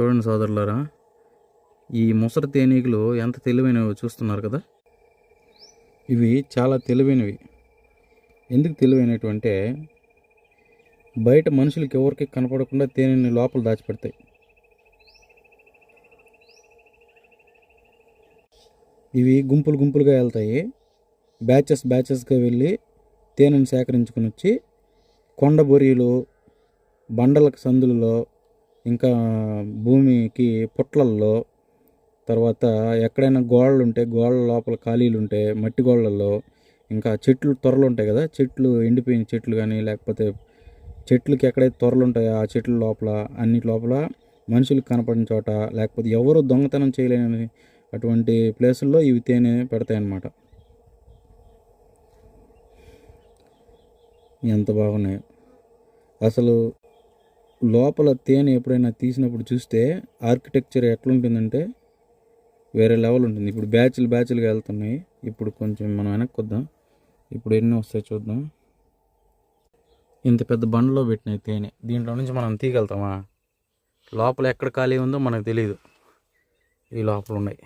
చూడండి సోదరులారా ఈ ముసరి తేనీగలు ఎంత తెలివైనవి చూస్తున్నారు కదా? ఇవి చాలా తెలివైనవి. ఎందుకు తెలివైనవి అంటే బయట మనుషులకి ఎవరికి కనపడకుండా తేనెని లోపల దాచిపెడతాయి. ఇవి గుంపులు గుంపులుగా వెళ్తాయి బ్యాచెస్ బ్యాచెస్గా వెళ్ళి తేనెను సేకరించుకొని వచ్చి కొండ బొరీలు బండల సందులలో ఇంకా భూమికి పుట్లల్లో తర్వాత ఎక్కడైనా గోడలు ఉంటే గోడల లోపల ఖాళీలు ఉంటే మట్టి గోడలలో ఇంకా చెట్లు త్వరలు ఉంటాయి కదా చెట్లు ఎండిపోయిన చెట్లు కానీ లేకపోతే చెట్లకి ఎక్కడైతే త్వరలు ఉంటాయో ఆ చెట్ల లోపల అన్నిటి లోపల మనుషులకు కనపడిన చోట లేకపోతే ఎవరు దొంగతనం చేయలేని అటువంటి ప్లేసుల్లో ఇవి తేనె పెడతాయి అన్నమాట ఎంత బాగున్నాయో. అసలు లోపల తేనె ఎప్పుడైనా తీసినప్పుడు చూస్తే ఆర్కిటెక్చర్ ఎట్లుంటుందంటే వేరే లెవెల్ ఉంటుంది. ఇప్పుడు బ్యాచ్లు బ్యాచ్లుగా వెళ్తున్నాయి. ఇప్పుడు కొంచెం మనం వెనక్కి వద్దాం ఇప్పుడు ఎన్ని వస్తాయి చూద్దాం. ఇంత పెద్ద బండలో పెట్టినాయి తేనె. దీంట్లో నుంచి మనం తీగలుగుతామా లోపల ఎక్కడ ఖాళీ ఉందో మనకు తెలియదు ఈ లోపల ఉన్నాయి